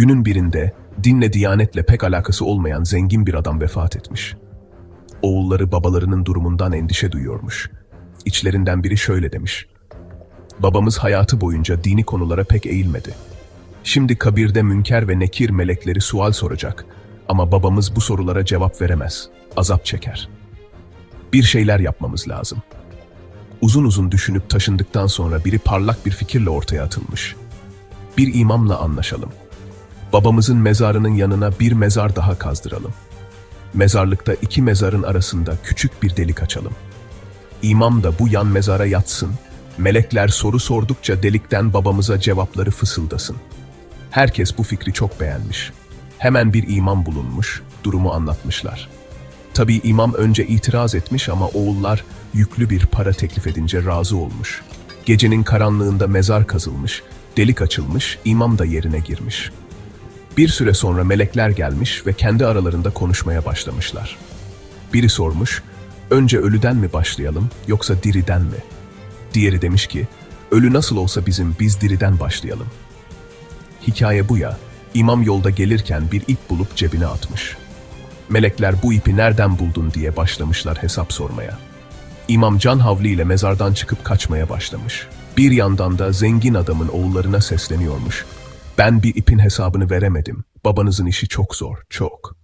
Günün birinde dinle diyanetle pek alakası olmayan zengin bir adam vefat etmiş. Oğulları babalarının durumundan endişe duyuyormuş. İçlerinden biri şöyle demiş. Babamız hayatı boyunca dini konulara pek eğilmedi. Şimdi kabirde münker ve nekir melekleri sual soracak ama babamız bu sorulara cevap veremez, azap çeker. Bir şeyler yapmamız lazım. Uzun uzun düşünüp taşındıktan sonra biri parlak bir fikirle ortaya atılmış. Bir imamla anlaşalım. Babamızın mezarının yanına bir mezar daha kazdıralım. Mezarlıkta iki mezarın arasında küçük bir delik açalım. İmam da bu yan mezara yatsın. Melekler soru sordukça delikten babamıza cevapları fısıldasın. Herkes bu fikri çok beğenmiş. Hemen bir imam bulunmuş, durumu anlatmışlar. Tabii imam önce itiraz etmiş ama oğullar yüklü bir para teklif edince razı olmuş. Gecenin karanlığında mezar kazılmış, delik açılmış, imam da yerine girmiş. Bir süre sonra melekler gelmiş ve kendi aralarında konuşmaya başlamışlar. Biri sormuş, önce ölüden mi başlayalım yoksa diriden mi? Diğeri demiş ki, ölü nasıl olsa bizim biz diriden başlayalım. Hikaye bu ya, imam yolda gelirken bir ip bulup cebine atmış. Melekler bu ipi nereden buldun diye başlamışlar hesap sormaya. İmam can havliyle mezardan çıkıp kaçmaya başlamış. Bir yandan da zengin adamın oğullarına sesleniyormuş. Ben bir ipin hesabını veremedim. Babanızın işi çok zor, çok.